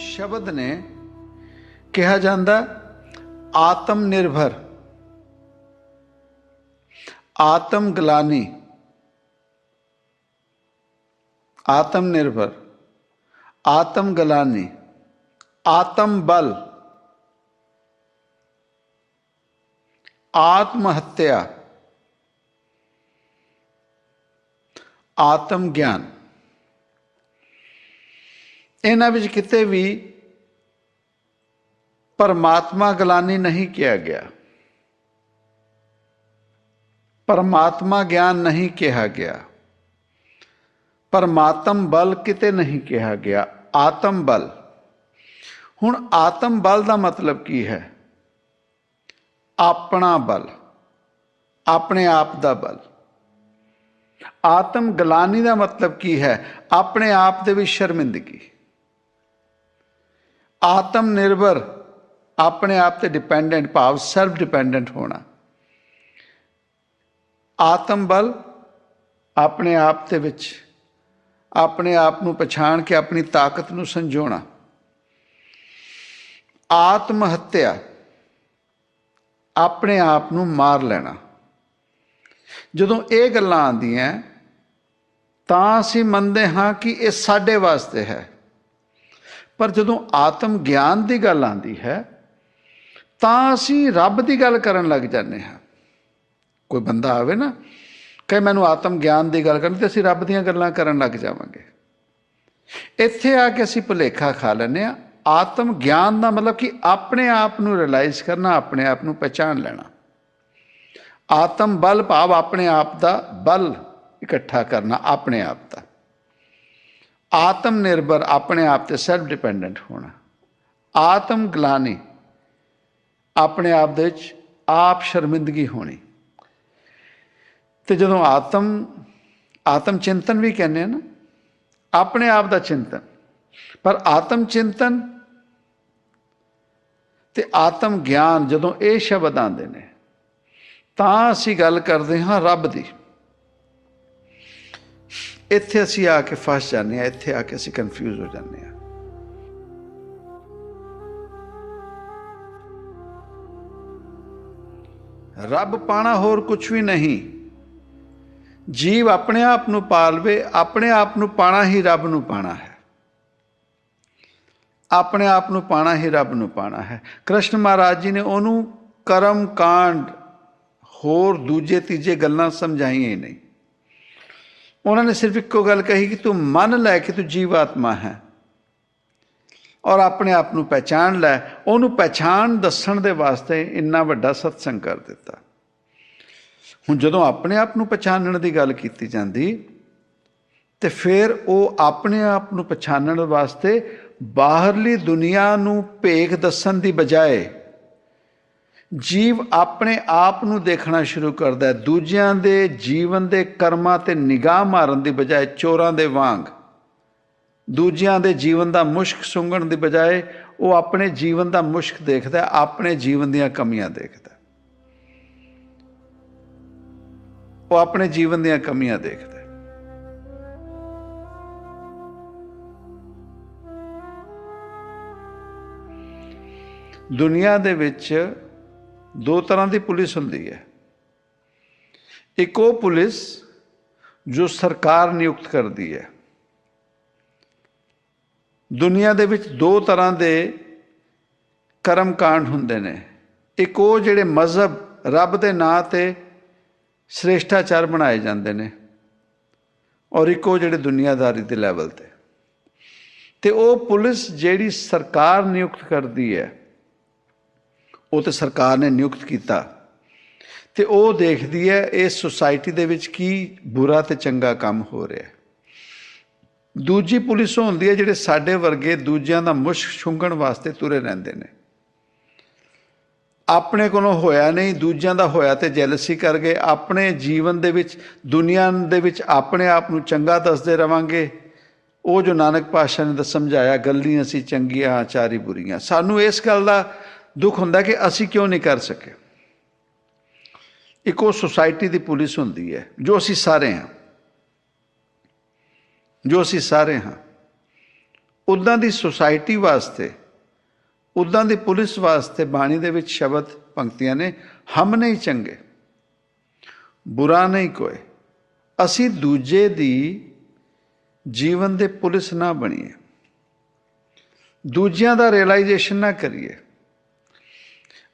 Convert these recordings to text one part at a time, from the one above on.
ਸ਼ਬਦ ਨੇ ਕਿਹਾ ਜਾਂਦਾ ਆਤਮ ਨਿਰਭਰ ਆਤਮ ਗਲਾਨੀ ਆਤਮ ਨਿਰਭਰ ਆਤਮ ਗਲਾਨੀ ਆਤਮ ਬਲ ਆਤਮ ਹੱਤਿਆ ਆਤਮ ਗਿਆਨ ਇਹਨਾਂ ਵਿੱਚ ਕਿਤੇ ਵੀ ਪਰਮਾਤਮਾ ਗਲਾਨੀ ਨਹੀਂ ਕਿਹਾ ਗਿਆ। ਪਰਮਾਤਮਾ ਗਿਆਨ ਨਹੀਂ ਕਿਹਾ ਗਿਆ। ਪਰਮਾਤਮ ਬਲ ਕਿਤੇ ਨਹੀਂ ਕਿਹਾ ਗਿਆ। ਆਤਮ ਬਲ। ਹੁਣ ਆਤਮ ਬਲ ਦਾ ਮਤਲਬ ਕੀ ਹੈ? ਆਪਣਾ ਬਲ। ਆਪਣੇ ਆਪ ਦਾ ਬਲ। ਆਤਮ ਗਲਾਨੀ ਦਾ ਮਤਲਬ ਕੀ ਹੈ? ਆਪਣੇ ਆਪ ਦੇ ਵਿੱਚ ਸ਼ਰਮਿੰਦਗੀ। ਆਤਮ ਨਿਰਭਰ ਆਪਣੇ ਆਪ ਤੇ ਡਿਪੈਂਡੈਂਟ ਭਾਵ ਸੈਲਫ ਡਿਪੈਂਡੈਂਟ ਹੋਣਾ। ਆਤਮ ਬਲ ਆਪਣੇ ਆਪ ਦੇ ਵਿੱਚ, ਆਪਣੇ ਆਪ ਨੂੰ ਪਛਾਣ ਕੇ ਆਪਣੀ ਤਾਕਤ ਨੂੰ ਸੰਜੋਣਾ। ਆਤਮ ਹੱਤਿਆ ਆਪਣੇ ਆਪ ਨੂੰ ਮਾਰ ਲੈਣਾ। ਜਦੋਂ ਇਹ ਗੱਲਾਂ ਆਉਂਦੀਆਂ, ਤਾਂ ਅਸੀਂ ਮੰਨਦੇ ਹਾਂ ਕਿ ਇਹ ਸਾਡੇ ਵਾਸਤੇ ਹੈ। ਪਰ ਜਦੋਂ ਆਤਮ ਗਿਆਨ ਦੀ ਗੱਲ ਆਉਂਦੀ ਹੈ, ਤਾਂ ਅਸੀਂ ਰੱਬ ਦੀ ਗੱਲ ਕਰਨ ਲੱਗ ਜਾਂਦੇ ਹਾਂ। ਕੋਈ ਬੰਦਾ ਆਵੇ ਨਾ, ਕਹੇ ਮੈਨੂੰ ਆਤਮ ਗਿਆਨ ਦੀ ਗੱਲ ਕਰਨੀ ਤੇ ਅਸੀਂ ਰੱਬ ਦੀਆਂ ਗੱਲਾਂ ਕਰਨ ਲੱਗ ਜਾਵਾਂਗੇ। ਇੱਥੇ ਆ ਕੇ ਅਸੀਂ ਭੁਲੇਖਾ ਖਾ ਲੈਂਦੇ ਆ ਆਤਮ ਗਿਆਨ ਦਾ ਮਤਲਬ ਕਿ ਆਪਣੇ ਆਪ ਨੂੰ ਰਿਅਲਾਈਜ਼ ਕਰਨਾ, ਆਪਣੇ ਆਪ ਨੂੰ ਪਛਾਣ ਲੈਣਾ। ਆਤਮ ਬਲ ਭਾਵ ਆਪਣੇ ਆਪ ਦਾ ਬਲ ਇਕੱਠਾ ਕਰਨਾ, ਆਪਣੇ ਆਪ ਦਾ। ਆਤਮ ਨਿਰਭਰ ਆਪਣੇ ਆਪ ਤੇ ਸੈਲਫ ਡਿਪੈਂਡੈਂਟ ਹੋਣਾ। ਆਤਮ ਗਲਾਨੀ ਆਪਣੇ ਆਪ ਦੇ ਵਿੱਚ ਆਪ ਸ਼ਰਮਿੰਦਗੀ ਹੋਣੀ। ਤੇ ਜਦੋਂ ਆਤਮ ਆਤਮ ਚਿੰਤਨ ਵੀ ਕਹਿੰਦੇ ਆ ਨਾ, ਆਪਣੇ ਆਪ ਦਾ ਚਿੰਤਨ। ਪਰ ਆਤਮ ਚਿੰਤਨ ਤੇ ਆਤਮ ਗਿਆਨ ਜਦੋਂ ਇਹ ਸ਼ਬਦ ਆਉਂਦੇ ਨੇ, ਤਾਂ ਅਸੀਂ ਗੱਲ ਕਰਦੇ ਹਾਂ ਰੱਬ ਦੀ। ਇੱਥੇ ਅਸੀਂ ਆ ਕੇ ਫਸ ਜਾਂਦੇ ਹਾਂ, ਇੱਥੇ ਆ ਕੇ ਅਸੀਂ ਕਨਫਿਊਜ਼ ਹੋ ਜਾਂਦੇ ਹਾਂ। ਰੱਬ ਪਾਣਾ ਹੋਰ ਕੁਝ ਵੀ ਨਹੀਂ। ਜੀਵ ਆਪਣੇ ਆਪ ਨੂੰ ਪਾਲਵੇ, ਆਪਣੇ ਆਪ ਨੂੰ ਪਾਣਾ ਹੀ ਰੱਬ ਨੂੰ ਪਾਣਾ ਹੈ। ਆਪਣੇ ਆਪ ਨੂੰ ਪਾਣਾ ਹੀ ਰੱਬ ਨੂੰ ਪਾਣਾ ਹੈ। ਕ੍ਰਿਸ਼ਨ ਮਹਾਰਾਜ ਜੀ ਨੇ ਉਹਨੂੰ ਕਰਮ ਕਾਂਡ ਹੋਰ ਦੂਜੇ ਤੀਜੇ ਗੱਲਾਂ ਸਮਝਾਈਆਂ ਹੀ ਨਹੀਂ। ਉਹਨਾਂ ਨੇ ਸਿਰਫ ਇੱਕੋ ਗੱਲ ਕਹੀ ਕਿ ਤੂੰ ਮੰਨ ਲੈ ਕਿ ਤੂੰ ਜੀਵਾਤਮਾ ਹੈ ਔਰ ਆਪਣੇ ਆਪ ਨੂੰ ਪਹਿਚਾਨ ਲੈ, ਉਹਨੂੰ ਪਹਿਚਾਨ ਦੱਸਣ ਦੇ ਵਾਸਤੇ ਇੰਨਾ ਵੱਡਾ ਸਤਸੰਗ ਕਰ ਦਿੱਤਾ। ਹੁਣ ਜਦੋਂ ਆਪਣੇ ਆਪ ਨੂੰ ਪਛਾਣਨ ਦੀ ਗੱਲ ਕੀਤੀ ਜਾਂਦੀ, ਤੇ ਫਿਰ ਉਹ ਆਪਣੇ ਆਪ ਨੂੰ ਪਛਾਣਨ ਵਾਸਤੇ ਬਾਹਰਲੀ ਦੁਨੀਆ ਨੂੰ ਭੇਖ ਦੱਸਣ ਦੀ ਬਜਾਏ ਜੀਵ ਆਪਣੇ ਆਪ ਨੂੰ ਦੇਖਣਾ ਸ਼ੁਰੂ ਕਰਦਾ ਹੈ। ਦੂਜਿਆਂ ਦੇ ਜੀਵਨ ਦੇ ਕਰਮਾਂ ਤੇ ਨਿਗਾਹ ਮਾਰਨ ਦੀ ਬਜਾਏ ਚੋਰਾਂ ਦੇ ਵਾਂਗ। ਦੂਜਿਆਂ ਦੇ ਜੀਵਨ ਦਾ ਮੁਸ਼ਕ ਸੁੰਘਣ ਦੀ ਬਜਾਏ ਉਹ ਆਪਣੇ ਜੀਵਨ ਦਾ ਮੁਸ਼ਕ ਦੇਖਦਾ ਆਪਣੇ ਜੀਵਨ ਦੀਆਂ ਕਮੀਆਂ ਦੇਖਦਾ ਉਹ ਆਪਣੇ ਜੀਵਨ ਦੀਆਂ ਕਮੀਆਂ ਦੇਖਦਾ ਦੁਨੀਆ ਦੇ ਵਿੱਚ ਦੋ ਤਰ੍ਹਾਂ ਦੀ ਪੁਲਿਸ ਹੁੰਦੀ ਹੈ। ਇੱਕ ਉਹ ਪੁਲਿਸ ਜੋ ਸਰਕਾਰ ਨਿਯੁਕਤ ਕਰਦੀ ਹੈ। ਦੁਨੀਆ ਦੇ ਵਿੱਚ ਦੋ ਤਰ੍ਹਾਂ ਦੇ ਕਰਮ ਕਾਂਡ ਹੁੰਦੇ ਨੇ। ਇੱਕ ਉਹ ਜਿਹੜੇ ਮਜ਼ਹਬ ਰੱਬ ਦੇ ਨਾਂ ਤੇ ਸ੍ਰੇਸ਼ਟਾਚਾਰ ਬਣਾਏ ਜਾਂਦੇ ਨੇ ਔਰ ਇੱਕ ਉਹ ਜਿਹੜੇ ਦੁਨੀਆਦਾਰੀ ਦੇ ਲੈਵਲ ਤੇ। ਤੇ ਉਹ ਪੁਲਿਸ ਜਿਹੜੀ ਸਰਕਾਰ ਨਿਯੁਕਤ ਕਰਦੀ ਹੈ ਉਹ ਤੇ ਸਰਕਾਰ ਨੇ ਨਿਯੁਕਤ ਕੀਤਾ। ਤੇ ਉਹ ਦੇਖਦੀ ਹੈ ਇਸ ਸੁਸਾਇਟੀ ਦੇ ਵਿੱਚ ਕੀ ਬੁਰਾ ਤੇ ਚੰਗਾ ਕੰਮ ਹੋ ਰਿਹਾ ਹੈ। ਦੂਜੀ ਪੁਲਿਸ ਹੁੰਦੀ ਹੈ ਜਿਹੜੇ ਸਾਡੇ ਵਰਗੇ ਦੂਜਿਆਂ ਦਾ ਮੁਸ਼ਕ ਛੁੰਗਣ ਵਾਸਤੇ ਤੁਰੇ ਰਹਿੰਦੇ ਨੇ। ਆਪਣੇ ਕੋਲੋਂ ਹੋਇਆ ਨਹੀਂ, ਦੂਜਿਆਂ ਦਾ ਹੋਇਆ ਤੇ ਜੈਲਸੀ ਕਰ ਗਏ। ਆਪਣੇ ਜੀਵਨ ਦੇ ਵਿੱਚ, ਦੁਨੀਆ ਦੇ ਵਿੱਚ ਆਪਣੇ ਆਪ ਨੂੰ ਚੰਗਾ ਦੱਸਦੇ ਰਵਾਂਗੇ। ਉਹ ਜੋ ਨਾਨਕ ਪਾਸ਼ਾ ਨੇ ਦੱਸ ਸਮਝਾਇਆ, ਗੱਲਾਂ ਅਸੀਂ ਚੰਗੀਆਂ ਚਾਰੀ ਬੁਰੀਆਂ। ਸਾਨੂੰ ਇਸ ਗੱਲ ਦਾ ਦੁੱਖ ਹੁੰਦਾ ਕਿ ਅਸੀਂ ਕਿਉਂ ਨਹੀਂ ਕਰ ਸਕੇ। ਇੱਕ ਉਹ ਸੁਸਾਇਟੀ ਦੀ ਪੁਲਿਸ ਹੁੰਦੀ ਹੈ, ਜੋ ਅਸੀਂ ਸਾਰੇ ਹਾਂ। ਜੋ ਅਸੀਂ ਸਾਰੇ ਹਾਂ। ਉਦਾਂ ਦੀ ਸੁਸਾਇਟੀ ਵਾਸਤੇ ਉਦਾਂ ਦੀ ਪੁਲਿਸ ਵਾਸਤੇ ਬਾਣੀ ਦੇ ਵਿੱਚ ਸ਼ਬਦ ਪੰਕਤੀਆਂ ਨੇ, ਹਮ ਨਹੀਂ ਚੰਗੇ, ਬੁਰਾ ਨਹੀਂ ਕੋਈ ਅਸੀਂ ਦੂਜੇ ਦੀ ਜੀਵਨ ਦੇ ਪੁਲਿਸ ਨਾ ਬਣੀਏ। ਦੂਜਿਆਂ ਦਾ ਰਿਅਲਾਈਜੇਸ਼ਨ ਨਾ ਕਰੀਏ।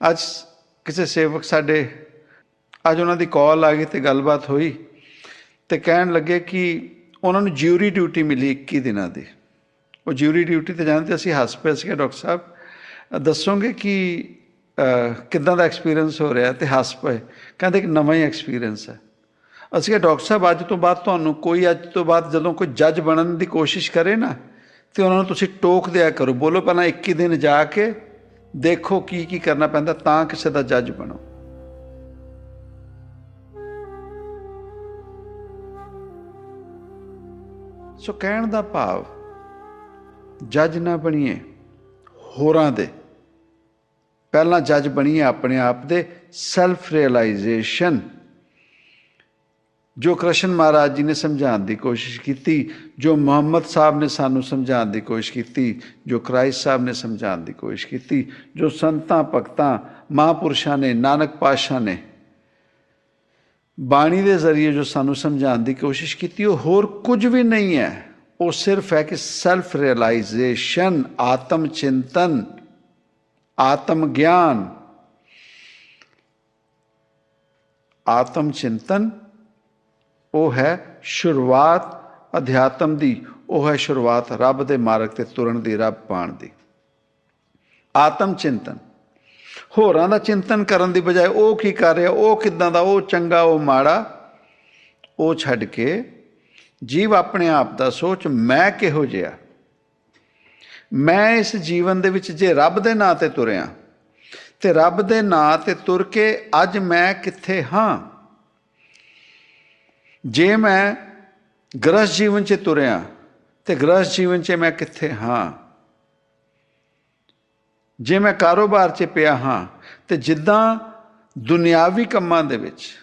ਅੱਜ ਕਿਸੇ ਸੇਵਕ ਸਾਡੇ, ਅੱਜ ਉਹਨਾਂ ਦੀ ਕਾਲ ਆ ਗਈ ਤੇ ਗੱਲਬਾਤ ਹੋਈ ਤੇ ਕਹਿਣ ਲੱਗੇ ਕਿ ਉਹਨਾਂ ਨੂੰ ਜਿਊਰੀ ਡਿਊਟੀ ਮਿਲੀ 21 ਦਿਨਾਂ ਦੀ। ਉਹ ਜਿਊਰੀ ਡਿਊਟੀ ਤੇ ਜਾਂਦੇ ਅਸੀਂ ਹੱਸ ਪਏ ਸੀਗੇ ਡਾਕਟਰ ਸਾਹਿਬ। ਦੱਸੋਗੇ ਕਿ ਕਿੱਦਾਂ ਦਾ ਐਕਸਪੀਰੀਅੰਸ ਹੋ ਰਿਹਾ ਤੇ ਹੱਸ ਪਏ। ਕਹਿੰਦੇ ਕਿ ਨਵਾਂ ਹੀ ਐਕਸਪੀਰੀਅੰਸ ਹੈ। ਅਸੀਂ ਕਿਹਾ, ਡਾਕਟਰ ਸਾਹਿਬ, ਅੱਜ ਤੋਂ ਬਾਅਦ ਤੁਹਾਨੂੰ ਕੋਈ, ਅੱਜ ਤੋਂ ਬਾਅਦ ਜਦੋਂ ਕੋਈ ਜੱਜ ਬਣਨ ਦੀ ਕੋਸ਼ਿਸ਼ ਕਰੇ ਨਾ, ਤੇ ਉਹਨਾਂ ਨੂੰ ਤੁਸੀਂ ਟੋਕ ਦਿਆ ਕਰੋ। ਬੋਲੋ ਪਹਿਲਾਂ 21 ਦਿਨ ਜਾ ਕੇ ਦੇਖੋ ਕੀ ਕੀ ਕਰਨਾ ਪੈਂਦਾ ਤਾਂ ਕਿਸੇ ਦਾ ਜੱਜ ਬਣੋ। ਸੋ ਕਹਿਣ ਦਾ ਭਾਵ, ਜੱਜ ਨਾ ਬਣੀਏ ਹੋਰਾਂ ਦੇ। ਪਹਿਲਾਂ ਜੱਜ ਬਣੀਏ ਆਪਣੇ ਆਪ ਦੇ। ਸੈਲਫ ਰਿਅਲਾਈਜੇਸ਼ਨ ਜੋ ਕ੍ਰਿਸ਼ਨ ਮਹਾਰਾਜ ਜੀ ਨੇ ਸਮਝਾਉਣ ਦੀ ਕੋਸ਼ਿਸ਼ ਕੀਤੀ, ਜੋ ਮੁਹੰਮਦ ਸਾਹਿਬ ਨੇ ਸਾਨੂੰ ਸਮਝਾਉਣ ਦੀ ਕੋਸ਼ਿਸ਼ ਕੀਤੀ, ਜੋ ਕ੍ਰਾਈਸਟ ਸਾਹਿਬ ਨੇ ਸਮਝਾਉਣ ਦੀ ਕੋਸ਼ਿਸ਼ ਕੀਤੀ, ਜੋ ਸੰਤਾਂ, ਭਗਤਾਂ, ਮਹਾਂਪੁਰਸ਼ਾਂ ਨੇ, ਨਾਨਕ ਪਾਤਸ਼ਾਹ ਨੇ ਬਾਣੀ ਦੇ ਜ਼ਰੀਏ ਜੋ ਸਾਨੂੰ ਸਮਝਾਉਣ ਦੀ ਕੋਸ਼ਿਸ਼ ਕੀਤੀ, ਉਹ ਹੋਰ ਕੁਝ ਵੀ ਨਹੀਂ ਹੈ। ਉਹ ਸਿਰਫ ਹੈ ਕਿ ਸੈਲਫ ਰਿਅਲਾਈਜੇਸ਼ਨ ਆਤਮ ਚਿੰਤਨ ਆਤਮ ਗਿਆਨ ਆਤਮ ਚਿੰਤਨ ਉਹ ਹੈ ਸ਼ੁਰੂਆਤ ਅਧਿਆਤਮ ਦੀ, ਉਹ ਹੈ ਸ਼ੁਰੂਆਤ ਰੱਬ ਦੇ ਮਾਰਗ ਤੇ ਤੁਰਨ ਦੀ, ਰੱਬ ਪਾਣ ਦੀ। ਆਤਮ ਚਿੰਤਨ। ਹੋਰਾਂ ਦਾ ਚਿੰਤਨ ਕਰਨ ਦੀ ਬਜਾਏ ਉਹ ਕੀ ਕਰ ਰਿਹਾ, ਉਹ ਕਿਦਾਂ ਦਾ, ਉਹ ਚੰਗਾ, ਉਹ ਮਾੜਾ, ਉਹ ਛੱਡ ਕੇ ਜੀਵ ਆਪਣੇ ਆਪ ਦਾ ਸੋਚ, ਮੈਂ ਕਿਹੋ ਜਿਹਾ? ਮੈਂ ਇਸ ਜੀਵਨ ਦੇ ਵਿੱਚ ਜੇ ਰੱਬ ਦੇ ਨਾਂ ਤੇ ਤੁਰਿਆ, ਤੇ ਰੱਬ ਦੇ ਨਾਂ ਤੇ ਤੁਰ ਕੇ ਅੱਜ ਮੈਂ ਕਿੱਥੇ ਹਾਂ? ਜੇ ਮੈਂ ਗ੍ਰਸਥ ਜੀਵਨ 'ਚ ਤੁਰਿਆ ਤੇ ਗ੍ਰਸਤ ਜੀਵਨ 'ਚ ਮੈਂ ਕਿੱਥੇ ਹਾਂ? ਜੇ ਮੈਂ ਕਾਰੋਬਾਰ 'ਚ ਪਿਆ ਹਾਂ ਤੇ ਜਿੱਦਾਂ ਦੁਨਿਆਵੀ ਕੰਮਾਂ ਦੇ ਵਿੱਚ,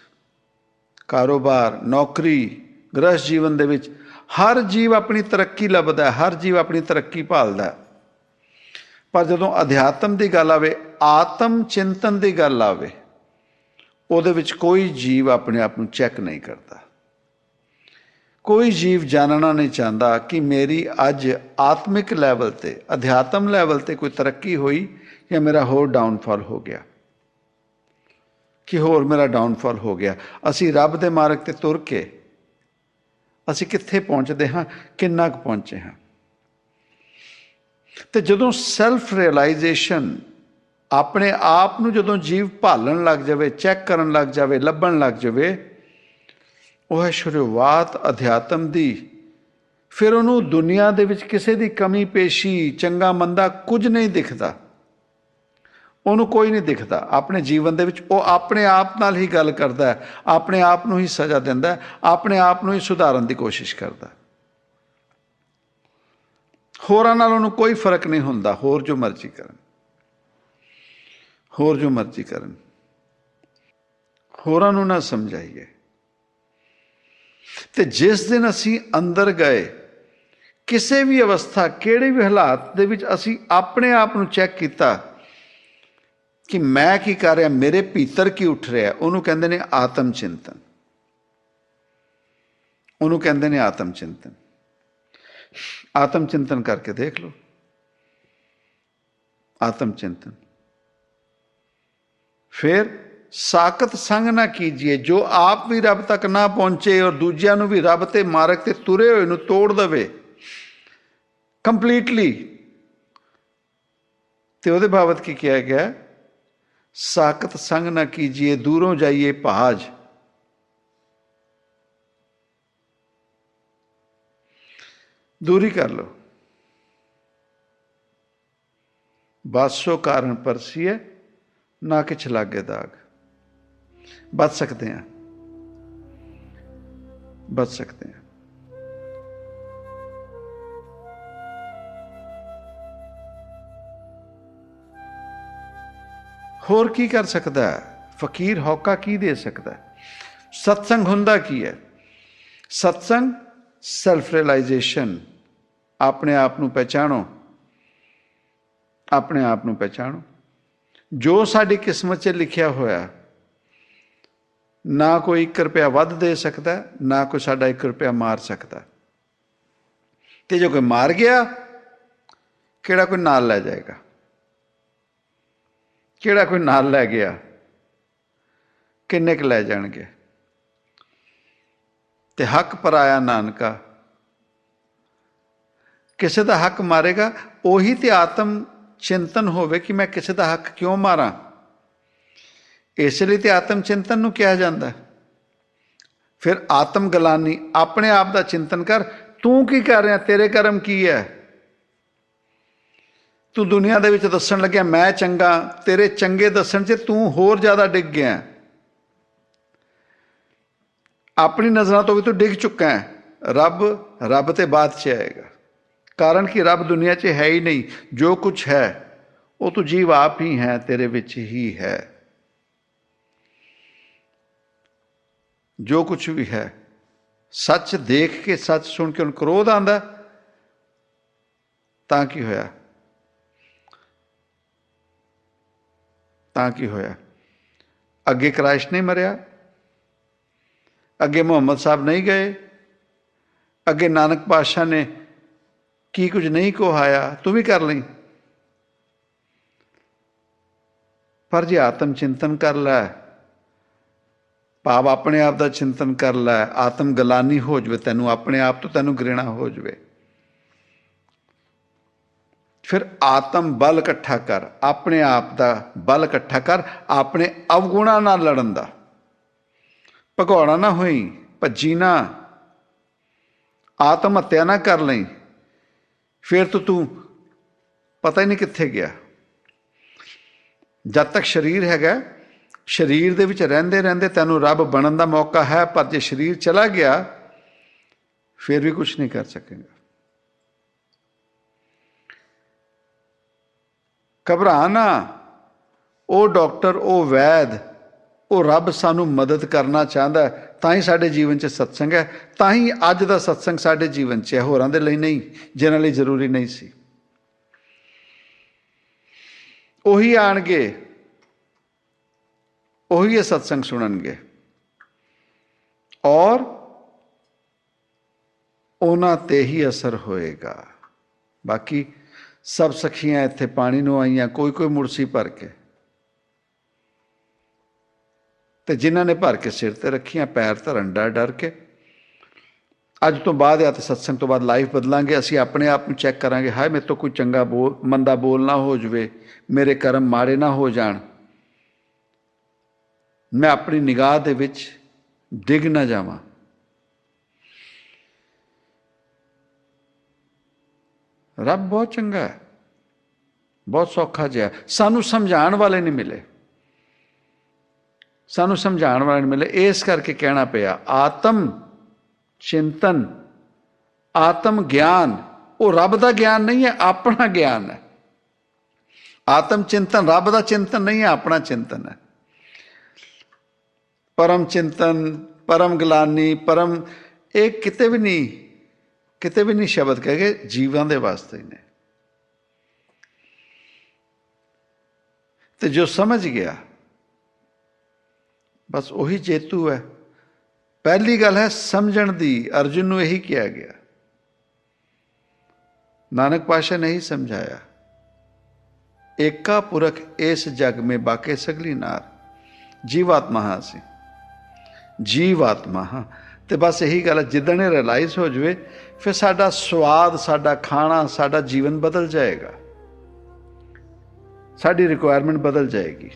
ਕਾਰੋਬਾਰ, ਨੌਕਰੀ ਗ੍ਰਸਤ ਜੀਵਨ ਦੇ ਵਿੱਚ ਹਰ ਜੀਵ ਆਪਣੀ ਤਰੱਕੀ ਲੱਭਦਾ, ਹਰ ਜੀਵ ਆਪਣੀ ਤਰੱਕੀ ਭਾਲਦਾ। ਪਰ ਜਦੋਂ ਅਧਿਆਤਮ ਦੀ ਗੱਲ ਆਵੇ, ਆਤਮ ਚਿੰਤਨ ਦੀ ਗੱਲ ਆਵੇ, ਉਹਦੇ ਵਿੱਚ ਕੋਈ ਜੀਵ ਆਪਣੇ ਆਪ ਨੂੰ ਚੈੱਕ ਨਹੀਂ ਕਰਦਾ। ਕੋਈ ਜੀਵ ਜਾਣਨਾ ਨਹੀਂ ਚਾਹੁੰਦਾ ਕਿ ਮੇਰੀ ਅੱਜ ਆਤਮਿਕ ਲੈਵਲ ਤੇ, ਅਧਿਆਤਮ ਲੈਵਲ ਤੇ ਕੋਈ ਤਰੱਕੀ ਹੋਈ ਜਾਂ ਮੇਰਾ ਹੋਰ ਡਾਊਨਫਾਲ ਹੋ ਗਿਆ। ਕਿ ਹੋਰ ਮੇਰਾ ਡਾਊਨਫਾਲ ਹੋ ਗਿਆ। ਅਸੀਂ ਰੱਬ ਦੇ ਮਾਰਗ ਤੇ ਤੁਰ ਕੇ ਅਸੀਂ ਕਿੱਥੇ ਪਹੁੰਚਦੇ ਹਾਂ, ਕਿੰਨਾ ਕੁ ਪਹੁੰਚੇ ਹਾਂ। ਤੇ ਜਦੋਂ ਸੈਲਫ ਰਿਅਲਾਈਜੇਸ਼ਨ ਆਪਣੇ ਆਪ ਨੂੰ ਜਦੋਂ ਜੀਵ ਭਾਲਣ ਲੱਗ ਜਾਵੇ ਚੈੱਕ ਕਰਨ ਲੱਗ ਜਾਵੇ, ਲੱਭਣ ਲੱਗ ਜਾਵੇ ਉਹ ਹੈ ਸ਼ੁਰੂਆਤ ਅਧਿਆਤਮ ਦੀ। ਫਿਰ ਉਹਨੂੰ ਦੁਨੀਆ ਦੇ ਵਿੱਚ ਕਿਸੇ ਦੀ ਕਮੀ, ਪੇਸ਼ੀ, ਚੰਗਾ ਮੰਦਾ ਕੁਝ ਨਹੀਂ ਦਿਖਦਾ। ਉਹਨੂੰ ਕੋਈ ਨਹੀਂ ਦਿਖਦਾ। ਆਪਣੇ ਜੀਵਨ ਦੇ ਵਿੱਚ ਉਹ ਆਪਣੇ ਆਪ ਨਾਲ ਹੀ ਗੱਲ ਕਰਦਾ ਹੈ। ਆਪਣੇ ਆਪ ਨੂੰ ਹੀ ਸਜ਼ਾ ਦਿੰਦਾ ਹੈ। ਆਪਣੇ ਆਪ ਨੂੰ ਹੀ ਸੁਧਾਰਨ ਦੀ ਕੋਸ਼ਿਸ਼ ਕਰਦਾ ਹੈ। ਹੋਰਾਂ ਨਾਲ ਉਹਨੂੰ ਕੋਈ ਫ਼ਰਕ ਨਹੀਂ ਹੁੰਦਾ। ਹੋਰ ਜੋ ਮਰਜ਼ੀ ਕਰਨ। ਹੋਰ ਜੋ ਮਰਜ਼ੀ ਕਰਨ। ਹੋਰਾਂ ਨੂੰ ਨਾ ਸਮਝਾਈਏ। ਤੇ ਜਿਸ ਦਿਨ ਅਸੀਂ ਅੰਦਰ ਗਏ, ਕਿਸੇ ਵੀ ਅਵਸਥਾ, ਕਿਹੜੇ ਵੀ ਹਾਲਾਤ ਦੇ ਵਿੱਚ ਅਸੀਂ ਆਪਣੇ ਆਪ ਨੂੰ ਚੈੱਕ ਕੀਤਾ ਕਿ ਮੈਂ ਕੀ ਕਰ ਰਿਹਾ, ਮੇਰੇ ਭੀਤਰ ਕੀ ਉੱਠ ਰਿਹਾ, ਉਹਨੂੰ ਕਹਿੰਦੇ ਨੇ ਆਤਮ ਚਿੰਤਨ। ਉਹਨੂੰ ਕਹਿੰਦੇ ਨੇ ਆਤਮ ਚਿੰਤਨ। ਆਤਮ ਚਿੰਤਨ ਕਰਕੇ ਦੇਖ ਲਓ। ਆਤਮ ਚਿੰਤਨ। ਫਿਰ ਸਾਖਤ ਸੰਗ ਨਾ ਕੀਜੀਏ, ਜੋ ਆਪ ਵੀ ਰੱਬ ਤੱਕ ਨਾ ਪਹੁੰਚੇ ਔਰ ਦੂਜਿਆਂ ਨੂੰ ਵੀ ਰੱਬ ਤੇ ਮਾਰਗ ਤੇ ਤੁਰੇ ਹੋਏ ਨੂੰ ਤੋੜ ਦਵੇ। ਕੰਪਲੀਟਲੀ ਤੇ ਉਹਦੇ ਬਾਬਤ ਕੀ ਕਿਹਾ ਗਿਆ? ਸਾਖਤ ਸੰਗ ਨਾ ਕੀਜੀਏ, ਦੂਰੋਂ ਜਾਈਏ ਭਾਜ। ਦੂਰੀ ਕਰ ਲਓ। ਬਾਸੋ ਕਾਰਨ ਪਰਸੀਏ, ਨਾ ਕਿਛ ਲਾਗੇ ਦਾਗ। ਬਚ ਸਕਦੇ ਹਾਂ। ਬਚ ਸਕਦੇ ਹਾਂ। ਹੋਰ ਕੀ ਕਰ ਸਕਦਾ ਫਕੀਰ ਹੌਕਾ ਕੀ ਦੇ ਸਕਦਾ ਸਤਸੰਗ ਹੁੰਦਾ ਕੀ ਹੈ? ਸਤਸੰਗ ਸੈਲਫ ਰਿਅਲਾਈਜੇਸ਼ਨ ਆਪਣੇ ਆਪ ਨੂੰ ਪਹਿਚਾਣੋ। ਆਪਣੇ ਆਪ ਨੂੰ ਪਹਿਚਾਣੋ। ਜੋ ਸਾਡੀ ਕਿਸਮਤ 'ਚ ਲਿਖਿਆ ਹੋਇਆ ਨਾ ਕੋਈ 1 ਰੁਪਿਆ ਵੱਧ ਦੇ ਸਕਦਾ, ਨਾ ਕੋਈ ਸਾਡਾ 1 ਰੁਪਿਆ ਮਾਰ ਸਕਦਾ। ਤੇ ਜੋ ਕੋਈ ਮਾਰ ਗਿਆ, ਕਿਹੜਾ ਕੋਈ ਨਾਲ ਲੈ ਜਾਏਗਾ? ਕਿਹੜਾ ਕੋਈ ਨਾਲ ਲੈ ਗਿਆ? ਕਿੰਨੇ ਕੁ ਲੈ ਜਾਣਗੇ? ਤੇ ਹੱਕ ਪਰਾਇਆ ਨਾਨਕਾ, ਕਿਸੇ ਦਾ ਹੱਕ ਮਾਰੇਗਾ, ਉਹੀ ਤੇ ਆਤਮ ਚਿੰਤਨ ਹੋਵੇ ਕਿ ਮੈਂ ਕਿਸੇ ਦਾ ਹੱਕ ਕਿਉਂ ਮਾਰਾਂ? ਇਸ ਲਈ ਤੇ ਆਤਮ ਚਿੰਤਨ ਨੂੰ ਕਿਹਾ ਜਾਂਦਾ ਫਿਰ ਆਤਮ ਗਲਾਨੀ, ਆਪਣੇ ਆਪ ਦਾ ਚਿੰਤਨ ਕਰ, ਤੂੰ ਕੀ ਕਰ ਰਿਹਾ? ਤੇਰੇ ਕਰਮ ਕੀ ਹੈ? ਤੂੰ ਦੁਨੀਆ ਦੇ ਵਿੱਚ ਦੱਸਣ ਲੱਗਿਆ, ਮੈਂ ਚੰਗਾ, ਤੇਰੇ ਚੰਗੇ ਦੱਸਣ 'ਚ ਤੂੰ ਹੋਰ ਜ਼ਿਆਦਾ ਡਿੱਗ ਗਿਆ ਆਪਣੀ ਨਜ਼ਰਾਂ ਤੋਂ ਵੀ ਤੂੰ ਡਿੱਗ ਚੁੱਕਾ ਹੈ। ਰੱਬ ਰੱਬ ਤੇ ਬਾਅਦ 'ਚ ਆਏਗਾ ਕਾਰਨ ਕਿ ਰੱਬ ਦੁਨੀਆ 'ਚ ਹੈ ਹੀ ਨਹੀਂ। ਜੋ ਕੁਝ ਹੈ, ਉਹ ਤੂੰ ਜੀਵ ਆਪ ਹੀ ਹੈ, ਤੇਰੇ ਵਿੱਚ ਹੀ ਹੈ। ਜੋ ਕੁਝ ਵੀ ਹੈ, ਸੱਚ ਦੇਖ ਕੇ ਸੱਚ ਸੁਣ ਕੇ ਉਹਨੂੰ ਕ੍ਰੋਧ ਆਂਦਾ ਤਾਂ ਕੀ ਹੋਇਆ? ਤਾਂ ਕੀ ਹੋਇਆ? ਅੱਗੇ ਕ੍ਰਾਈਸਟ ਨਹੀਂ ਮਰਿਆ? ਅੱਗੇ ਮੁਹੰਮਦ ਸਾਹਿਬ ਨਹੀਂ ਗਏ? ਅੱਗੇ ਨਾਨਕ ਪਾਤਸ਼ਾਹ ਨੇ ਕੀ ਕੁਝ ਨਹੀਂ ਕਹਾਇਆ? ਤੂੰ ਵੀ ਕਰ ਲਈ। ਪਰ ਜੇ ਆਤਮ ਚਿੰਤਨ ਕਰ ਲੈ ਭਾਵ ਆਪਣੇ ਆਪ ਦਾ ਚਿੰਤਨ ਕਰ ਲੈ, ਆਤਮ ਗਲਾਨੀ ਹੋ ਜਵੇ ਤੈਨੂੰ, ਆਪਣੇ ਆਪ ਤੋਂ ਤੈਨੂੰ ਗ੍ਰਿਣਾ ਹੋ ਜਵੇ। ਫਿਰ ਆਤਮ ਬਲ ਇਕੱਠਾ ਕਰ, ਆਪਣੇ ਆਪ ਦਾ ਬਲ ਇਕੱਠਾ ਕਰ, ਆਪਣੇ ਅਵਗੁਣਾ ਨਾਲ ਲੜਨ ਦਾ। ਭਗੌੜਾ ਨਾ ਹੋਈ, ਭੱਜੀ ਨਾ। ਆਤਮ ਹੱਤਿਆ ਨਾ ਕਰ ਲਈ। ਫਿਰ ਤੂੰ ਤੂੰ ਪਤਾ ਹੀ ਨਹੀਂ ਕਿੱਥੇ ਗਿਆ। ਜਦ ਤੱਕ ਸਰੀਰ ਹੈਗਾ ਸਰੀਰ ਦੇ ਵਿੱਚ ਰਹਿੰਦੇ ਰਹਿੰਦੇ ਤੈਨੂੰ ਰੱਬ ਬਣਨ ਦਾ ਮੌਕਾ ਹੈ, ਪਰ ਜੇ ਸਰੀਰ ਚਲਾ ਗਿਆ, ਫਿਰ ਵੀ ਕੁਝ ਨਹੀਂ ਕਰ ਸਕੇਗਾ। ਘਬਰਾ ਨਾ। ਉਹ ਡਾਕਟਰ, ਉਹ ਵੈਦ, ਉਹ ਰੱਬ ਸਾਨੂੰ ਮਦਦ ਕਰਨਾ ਚਾਹੁੰਦਾ ਤਾਂ ਹੀ ਸਾਡੇ ਜੀਵਨ 'ਚ ਸਤਸੰਗ ਹੈ, ਤਾਂ ਹੀ ਅੱਜ ਦਾ ਸਤਸੰਗ ਸਾਡੇ ਜੀਵਨ 'ਚ ਹੈ, ਹੋਰਾਂ ਦੇ ਲਈ ਨਹੀਂ, ਜਿਨ੍ਹਾਂ ਲਈ ਜ਼ਰੂਰੀ ਨਹੀਂ ਸੀ। ਉਹੀ ਆਣਗੇ। ਉਹੀ ਇਹ ਸਤਸੰਗ ਸੁਣਨਗੇ। ਔਰ ਉਹਨਾਂ ਤੇ ਹੀ ਅਸਰ ਹੋਏਗਾ। ਬਾਕੀ ਸਭ ਸਖੀਆਂ ਇੱਥੇ ਪਾਣੀ ਨੂੰ ਆਈਆਂ ਕੋਈ ਕੋਈ ਮੁਰਸੀ ਭਰ ਕੇ। ਤੇ ਜਿਨ੍ਹਾਂ ਨੇ ਭਰ ਕੇ ਸਿਰ ਤੇ ਰੱਖੀਆਂ, ਪੈਰ ਧਰਨ ਡਰ ਡਰ ਕੇ। ਅੱਜ ਤੋਂ ਬਾਅਦ ਆ ਤੇ ਸਤਸੰਗ ਤੋਂ ਬਾਅਦ ਲਾਈਫ ਬਦਲਾਂਗੇ, ਅਸੀਂ ਆਪਣੇ ਆਪ ਨੂੰ ਚੈੱਕ ਕਰਾਂਗੇ, ਹਾਏ, ਮੇਰੇ ਤੋਂ ਕੋਈ ਚੰਗਾ ਬੋਲ ਮੰਦਾ ਬੋਲ ਨਾ ਹੋ ਜਵੇ, ਮੇਰੇ ਕਰਮ ਮਾੜੇ ਨਾ ਹੋ ਜਾਣ। ਮੈਂ ਆਪਣੀ ਨਿਗਾਹ ਦੇ ਵਿੱਚ ਡਿੱਗ ਨਾ ਜਾਵਾਂ। ਰੱਬ ਬਹੁਤ ਚੰਗਾ ਹੈ। ਬਹੁਤ ਸੌਖਾ ਜਿਹਾ। ਸਾਨੂੰ ਸਮਝਾਉਣ ਵਾਲੇ ਨਹੀਂ ਮਿਲੇ। ਸਾਨੂੰ ਸਮਝਾਉਣ ਵਾਲੇ ਨਹੀਂ ਮਿਲੇ। ਇਸ ਕਰਕੇ ਕਹਿਣਾ ਪਿਆ, ਆਤਮ ਚਿੰਤਨ, ਆਤਮ ਗਿਆਨ, ਉਹ ਰੱਬ ਦਾ ਗਿਆਨ ਨਹੀਂ ਹੈ, ਆਪਣਾ ਗਿਆਨ ਹੈ। ਆਤਮ ਚਿੰਤਨ ਰੱਬ ਦਾ ਚਿੰਤਨ ਨਹੀਂ ਹੈ, ਆਪਣਾ ਚਿੰਤਨ ਹੈ। ਪਰਮ ਚਿੰਤਨ, ਪਰਮ ਗਲਾਨੀ, ਪਰਮ, ਇਹ ਕਿਤੇ ਵੀ ਨਹੀਂ, ਕਿਤੇ ਵੀ ਨਹੀਂ ਸ਼ਬਦ ਕਹੇ ਜੀਵਾਂ ਦੇ ਵਾਸਤੇ ਨੇ। ਤੇ ਜੋ ਸਮਝ ਗਿਆ, ਬਸ ਉਹੀ ਜੇਤੂ ਹੈ। ਪਹਿਲੀ ਗੱਲ ਹੈ ਸਮਝਣ ਦੀ, ਅਰਜੁਨ ਨੂੰ ਇਹੀ ਕਿਹਾ ਗਿਆ। ਨਾਨਕ ਪਾਸ਼ਾ ਨੇ ਹੀ ਸਮਝਾਇਆ, ਏਕਾ ਪੁਰਖ ਇਸ ਜਗ ਮੇ ਬਾਕੇ ਸਗਲੀ ਨਾਰ, ਜੀਵਾਤਮਾ ਹਾਂ ਜੀਵ ਆਤਮਾ ਹਾਂ ਤੇ ਬਸ ਇਹੀ ਗੱਲ ਹੈ, ਜਿੱਦਣ ਇਹ ਰਿਅਲਾਈਜ਼ ਹੋ ਜਵੇ ਫਿਰ ਸਾਡਾ ਸਵਾਦ ਸਾਡਾ ਖਾਣਾ ਸਾਡਾ ਜੀਵਨ ਬਦਲ ਜਾਏਗਾ। ਸਾਡੀ ਰਿਕੁਆਇਰਮੈਂਟ ਬਦਲ ਜਾਏਗੀ।